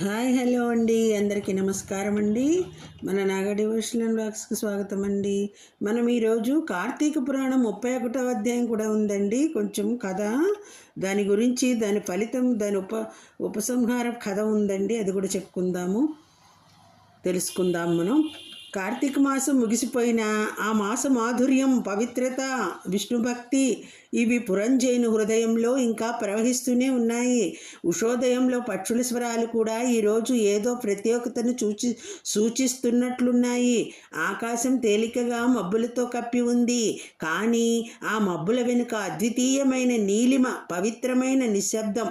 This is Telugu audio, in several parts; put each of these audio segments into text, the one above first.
హాయ్ హలో అండి. అందరికీ నమస్కారం అండి. మన నాగ డివోషనల్ బ్లాగ్స్కి స్వాగతం అండి. మనం ఈరోజు కార్తీక పురాణం ముప్పై ఒకటో అధ్యాయం కూడా ఉందండి. కొంచెం కథ దాని గురించి దాని ఫలితం దాని ఉప ఉపసంహార కథ ఉందండి. అది కూడా చెప్పుకుందాము. తెలుసుకుందాం మనం. కార్తీక మాసం ముగిసిపోయిన ఆ మాస మాధుర్యం పవిత్రత విష్ణు భక్తి ఇవి పురంజయుని హృదయంలో ఇంకా ప్రవహిస్తూనే ఉన్నాయి. ఉషోదయంలో పక్షుల స్వరాలు కూడా ఈరోజు ఏదో ప్రత్యేకతను సూచి సూచిస్తున్నట్లున్నాయి. ఆకాశం తేలికగా మబ్బులతో కప్పి ఉంది. కానీ ఆ మబ్బుల వెనుక అద్వితీయమైన నీలిమ పవిత్రమైన నిశ్శబ్దం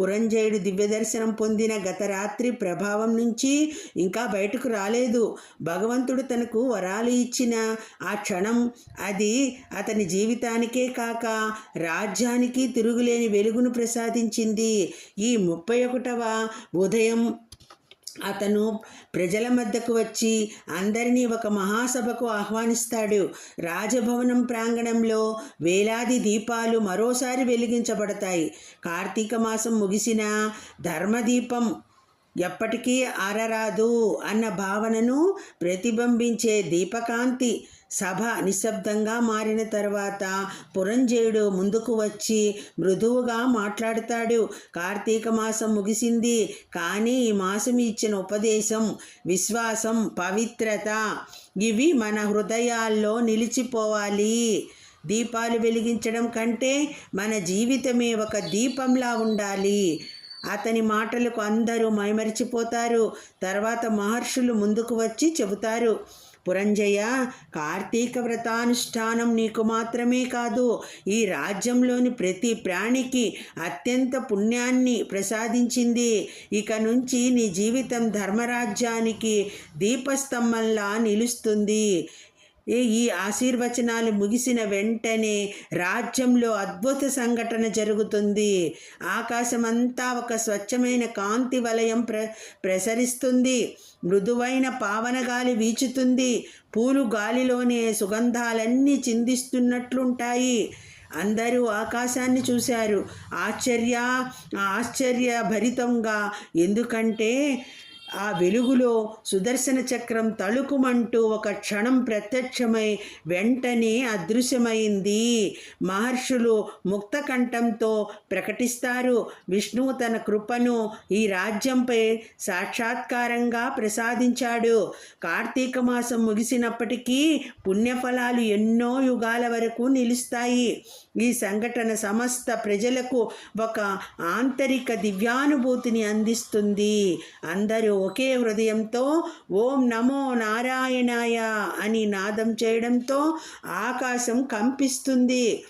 పురంజయుడు దివ్యదర్శనం పొందిన గత రాత్రి ప్రభావం నుంచి ఇంకా బయటకు రాలేదు. భగవంతుడు తనకు వరాలు ఇచ్చిన ఆ క్షణం అది అతని జీవితానికే కాక రాజ్యానికి తిరుగులేని వెలుగును ప్రసాదించింది. ఈ ముప్పై ఒకటవ ఉదయం అతను ప్రజల మధ్యకు వచ్చి అందరినీ ఒక మహాసభకు ఆహ్వానిస్తాడు. రాజభవనం ప్రాంగణంలో వేలాది దీపాలు మరోసారి వెలిగించబడతాయి. కార్తీక మాసం ముగిసిన ధర్మదీపం ఎప్పటికీ అరరాదు అన్న భావనను ప్రతిబింబించే దీపకాంతి సభ నిశ్శబ్దంగా మారిన తర్వాత పురంజయుడు ముందుకు వచ్చి మృదువుగా మాట్లాడతాడు. కార్తీక మాసం ముగిసింది. కానీ ఈ మాసం ఇచ్చిన ఉపదేశం విశ్వాసం పవిత్రత ఇవి మన హృదయాల్లో నిలిచిపోవాలి. దీపాలు వెలిగించడం కంటే మన జీవితమే ఒక దీపంలా ఉండాలి. అతని మాటలకు అందరూ మైమరిచిపోతారు. తర్వాత మహర్షులు ముందుకు వచ్చి చెబుతారు. పురంజయ కార్తీక వ్రతానుష్ఠానం నీకు మాత్రమే కాదు ఈ రాజ్యంలోని ప్రతి ప్రాణికి అత్యంత పుణ్యాన్ని ప్రసాదించింది. ఇక నుంచి నీ జీవితం ధర్మరాజ్యానికి దీపస్తంభంలా నిలుస్తుంది. ఈ ఆశీర్వచనాలు ముగిసిన వెంటనే రాజ్యంలో అద్భుత సంఘటన జరుగుతుంది. ఆకాశమంతా ఒక స్వచ్ఛమైన కాంతి వలయం ప్ర ప్రసరిస్తుంది. మృదువైన పావన గాలి వీచుతుంది. పూలు గాలిలోనే సుగంధాలన్నీ చిందిస్తున్నట్లుంటాయి. అందరూ ఆకాశాన్ని చూశారు. ఆశ్చర్య ఆశ్చర్యభరితంగా. ఎందుకంటే ఆ వెలుగులో సుదర్శన చక్రం తళుకుమంటూ ఒక క్షణం ప్రత్యక్షమై వెంటనే అదృశ్యమైంది. మహర్షులు ముక్తకంఠంతో ప్రకటిస్తారు విష్ణువు తన కృపను ఈ రాజ్యంపై సాక్షాత్కారంగా ప్రసాదించాడు. కార్తీక మాసం ముగిసినప్పటికీ పుణ్యఫలాలు ఎన్నో యుగాల వరకు నిలుస్తాయి. ఈ సంఘటన సమస్త ప్రజలకు ఒక ఆంతరిక దివ్యానుభూతిని అందిస్తుంది. అందరూ ఒకే హృదయంతో ఓం నమో నారాయణాయ అని నాదం చేయడంతో ఆకాశం కంపిస్తుంది.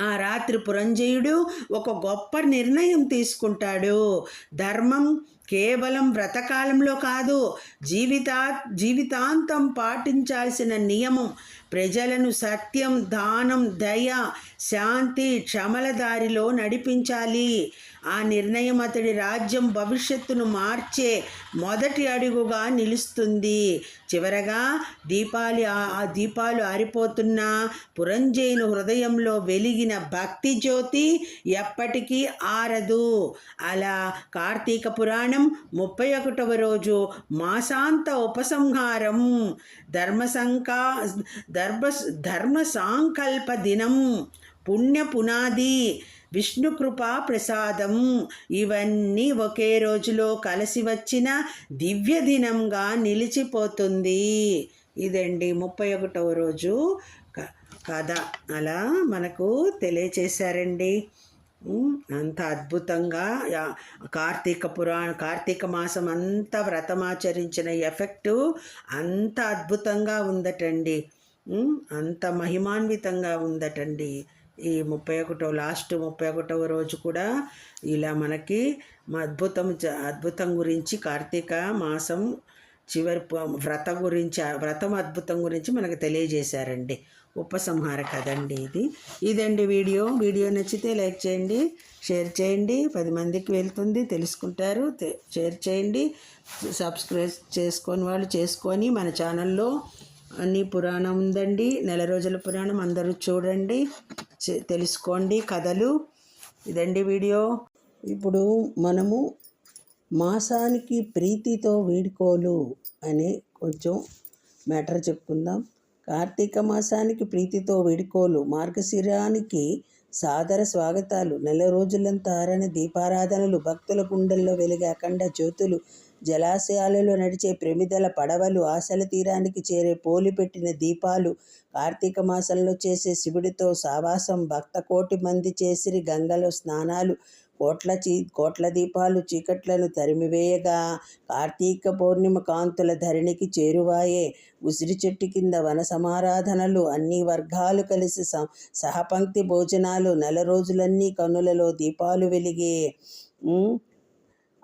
ఆ రాత్రి పురంజయుడు ఒక గొప్ప నిర్ణయం తీసుకుంటాడు. ధర్మం కేవలం వ్రతకాలంలో కాదు జీవితా జీవితాంతం పాటించాల్సిన నియమం. ప్రజలను సత్యం దానం దయ శాంతి క్షమల దారిలో నడిపించాలి. ఆ నిర్ణయం అతడి రాజ్యం భవిష్యత్తును మార్చే మొదటి అడుగుగా నిలుస్తుంది. చివరగా దీపాలు ఆ దీపాలు ఆరిపోతున్న పురంజయుని హృదయంలో వెలిగిన భక్తి జ్యోతి ఎప్పటికీ ఆరదు. అలా కార్తీక పురాణం ముప్పై ఒకటవ రోజు మాసాంత ఉపసంహారం. ధర్మసంకా ధర్మ ధర్మ సాంకల్ప దినం. పుణ్య పునాది విష్ణుకృపా ప్రసాదం. ఇవన్నీ ఒకే రోజులో కలిసి వచ్చిన దివ్య దినంగా నిలిచిపోతుంది. ఇదండి ముప్పై ఒకటవ రోజు కథ. అలా మనకు తెలియచేశారండి. అంత అద్భుతంగా కార్తీక పురాణ కార్తీక మాసం అంతా వ్రతమాచరించిన ఎఫెక్టు అంత అద్భుతంగా ఉందటండి. అంత మహిమాన్వితంగా ఉందటండి. ఈ ముప్పై ఒకటో లాస్ట్ ముప్పై ఒకటవ రోజు కూడా ఇలా మనకి అద్భుతం అద్భుతం గురించి కార్తీక మాసం చివరి వ్రత గురించి వ్రతం అద్భుతం గురించి మనకు తెలియజేశారండి. ఉపసంహార కదండి ఇది. ఇదండి వీడియో. వీడియో నచ్చితే లైక్ చేయండి షేర్ చేయండి. పది మందికి వెళ్తుంది తెలుసుకుంటారు. షేర్ చేయండి. సబ్స్క్రైబ్ చేసుకొని వాళ్ళు చేసుకొని మన ఛానల్లో అన్ని పురాణం ఉందండి. నెల రోజుల పురాణం అందరూ చూడండి. తెలుసుకోండి కథలు. ఇదండి వీడియో. ఇప్పుడు మనము మాసానికి ప్రీతితో వీడుకోలు అనే కొంచెం మ్యాటర్ చెప్పుకుందాం. కార్తీక మాసానికి ప్రీతితో వేడుకోలు మార్గశిరానికి సాదర స్వాగతాలు నెల రోజులంతా ఆరని దీపారాధనలు భక్తుల గుండెల్లో వెలిగే అఖండ జ్యోతులు జలాశయాలలో నడిచే ప్రమిదల పడవలు ఆశల తీరానికి చేరే పోలి పెట్టిన దీపాలు కార్తీక మాసంలో చేసే శివుడితో సావాసం భక్త కోటి మంది చేసిరి గంగలో స్నానాలు కోట్ల చీ కోట్ల దీపాలు చీకట్లను తరిమివేయగా కార్తీక పౌర్ణిమ కాంతుల ధరణికి చేరువాయే. ఉసిరి చెట్టు కింద వన సమారాధనలు అన్ని వర్గాలు కలిసి స- సహపంక్తి భోజనాలు నెల రోజులన్నీ కనులలో దీపాలు వెలిగే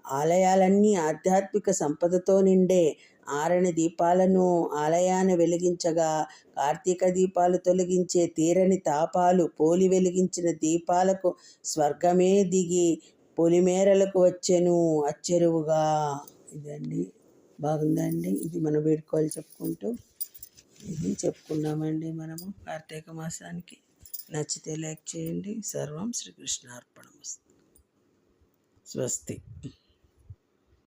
ఆలయాలన్నీ ఆధ్యాత్మిక సంపదతో నిండే. ఆరని దీపాలను ఆలయాన వెలిగించగా కార్తీక దీపాలు తొలగించే తీరని తాపాలు పోలి వెలిగించిన దీపాలకు స్వర్గమే దిగి పొలిమేరలకు వచ్చెను అచ్చెరువుగా. ఇదండి. బాగుందండి ఇది మన వేడుకోవాలి చెప్పుకుంటూ ఇది చెప్పుకున్నామండి మనము కార్తీక మాసానికి. నచ్చితే లైక్ చేయండి. సర్వం శ్రీకృష్ణార్పణమస్తు. స్వస్తి.